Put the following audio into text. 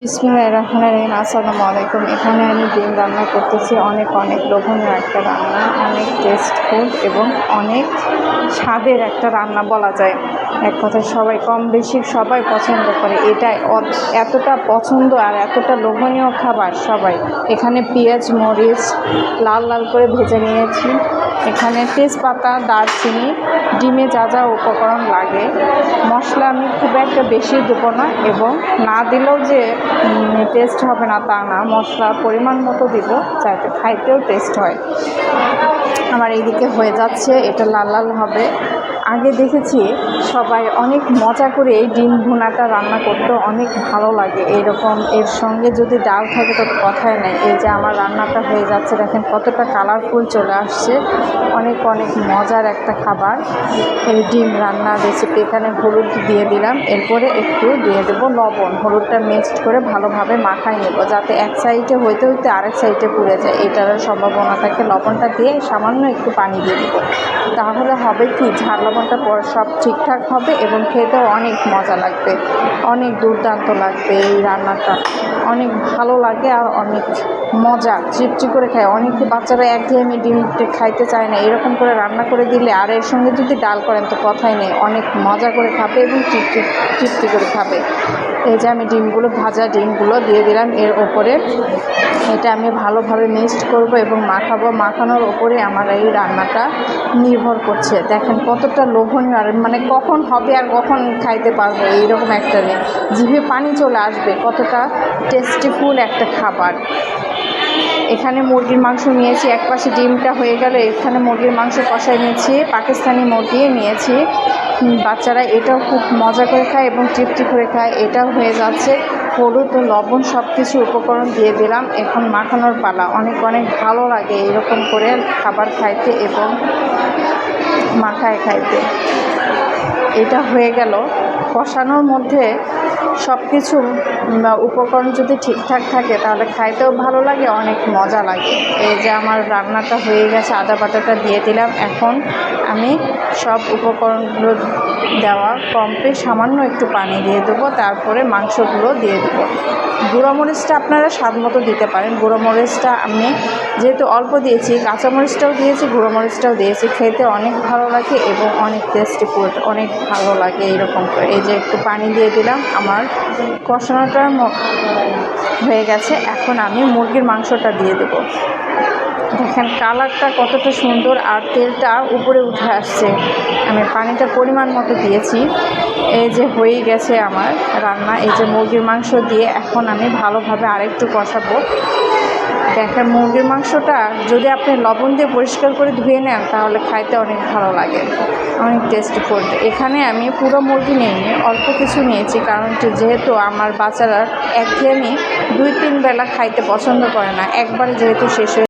বিসমুল্লাহ রহমান রহিম, আসসালামু আলাইকুম। এখানে আমি ডিম রান্না করতেছি। অনেক অনেক লোভনীয় একটা রান্না, অনেক টেস্টফুল এবং অনেক স্বাদের একটা রান্না বলা যায়। এক কথায় সবাই কম বেশি সবাই পছন্দ করে। অত- এতটা পছন্দ আর এতটা লোভনীয় খাবার সবাই। এখানে পেঁয়াজ, মরিচ লাল লাল করে ভেজে নিয়েছি। এখানে তেজপাতা, দারচিনি, ডিমে যা যা উপকরণ লাগে। মশলা আমি খুব একটা বেশি দেবো না এবং না দিলেও যে টেস্ট হবে না তা না মশলা পরিমাণ মতো দিব যাতে খাইতেও টেস্ট হয়। আমার এইদিকে হয়ে যাচ্ছে, এটা লাল লাল হবে। আগে দেখেছি সবাই অনেক মজা করে এই ডিম ভুনাটা রান্না করতে, অনেক ভালো লাগে। এরকম এর সঙ্গে যদি ডাল থাকে তো কথাই নেই। এই যে আমার রান্নাটা হয়ে যাচ্ছে, দেখেন কতটা কালারফুল চলে আসছে। অনেক অনেক মজার একটা খাবার এই ডিম রান্না রেসিপি এখানে হলুদ দিয়ে দিলাম, এরপরে একটু দিয়ে দেবো লবণ। হলুদটা মিক্সড করে ভালোভাবে মাখাই নেব, যাতে এক সাইডে হইতে হইতে আরেক সাইডে পুড়ে যায়। এটার সম্ভাবনা থাকে। লবণটা দিয়ে সামান্য একটু পানি দিয়ে দেবো। তাহলে হবে কি? ঝাল লবণটা পর সব ঠিকঠাক হবে এবং খেতেও অনেক মজা লাগবে, অনেক দুর্দান্ত লাগবে এই রান্নাটা। অনেক ভালো লাগে আর অনেক মজা, তৃপ্তি করে খায়। অনেকে বাচ্চারা একঘেয়েমি ডিম খাইতে চায় না, এরকম করে রান্না করে দিলে আর এর সঙ্গে যদি ডাল করেন তো কথাই নেই, অনেক মজা করে খাবে এবং তৃপ্তি তৃপ্তি করে খাবে। এই যে আমি ডিমগুলো, ভাজা ডিমগুলো দিয়ে দিলাম, এর ওপরে এটা আমি ভালোভাবে মিক্সড করব এবং মাখাবো। মাখানোর ওপরে আমার এই রান্নাটা নির্ভর করছে। দেখেন কতটা লোভনীয় আর মানে কখন হবে আর কখন খাইতে পারব, এইরকম একটা নেই। জিভে পানি চলে আসবে, কতটা টেস্টিফুল একটা খাবার। এখানে মুরগির মাংস নিয়েছি, এক পাশে ডিমটা হয়ে গেল, এখানে মুরগির মাংস কষাই নিয়েছি, পাকিস্তানি মুরগি নিয়েছি। বাচ্চারা এটাও খুব মজা করে খায় এবং তৃপ্তি করে খায়, এটাও হয়ে যাচ্ছে। হলুদ ও লবণ সব কিছু উপকরণ দিয়ে দিলাম, এখন মাখানোর পালা। অনেক অনেক ভালো লাগে এরকম করে খাবার খাইতে এবং মাখায় খাইতে। এটা হয়ে গেল। কষানোর মধ্যে সব কিছু উপকরণ যদি ঠিকঠাক থাকে, তাহলে খাইতেও ভালো লাগে, অনেক মজা লাগে। এই যে আমার রান্নাটা হয়ে গেছে, আদা বাটাটা দিয়ে দিলাম। এখন আমি সব উপকরণগুলো দেওয়া কমপ্লিট, সামান্য একটু পানি দিয়ে দেবো, তারপরে মাংসগুলো দিয়ে দেবো। গুঁড়ো মরিচটা আপনারা স্বাদ মতো দিতে পারেন। গুঁড়ো মরিচটা আমি যেহেতু অল্প দিয়েছি কাঁচামরিচটাও দিয়েছি, গুঁড়ো মরিচটাও দিয়েছি। খেতে অনেক ভালো লাগে এবং অনেক টেস্টি ফুড অনেক ভালো লাগে এইরকম করে। এই যে একটু পানি দিয়ে দিলাম, আমার কষানোটা হয়ে গেছে। এখন আমি মুরগির মাংসটা দিয়ে দেবো। দেখেন কালারটা কতটা সুন্দর আর তেলটা উপরে উঠে আসছে। আমি পানিটা পরিমাণ মতো দিয়েছি। এই যে হয়েই গেছে আমার রান্না। এই যে মুরগির মাংস দিয়ে এখন আমি ভালোভাবে আরেকটু কষাবো। দেখেন মুরগির মাংসটা যদি আপনি লবণ দিয়ে পরিষ্কার করে ধুয়ে নেন, তাহলে খাইতে অনেক ভালো লাগে। অনেক টেস্টি ফুড এখানে আমি পুরো মুরগি নিইনি অল্প কিছু নিয়েছি, কারণ যেহেতু আমার বাচ্চারা একঘেয়েমি দুই তিন বেলা খাইতে পছন্দ করে না। একবারে যেহেতু শেষ হয়ে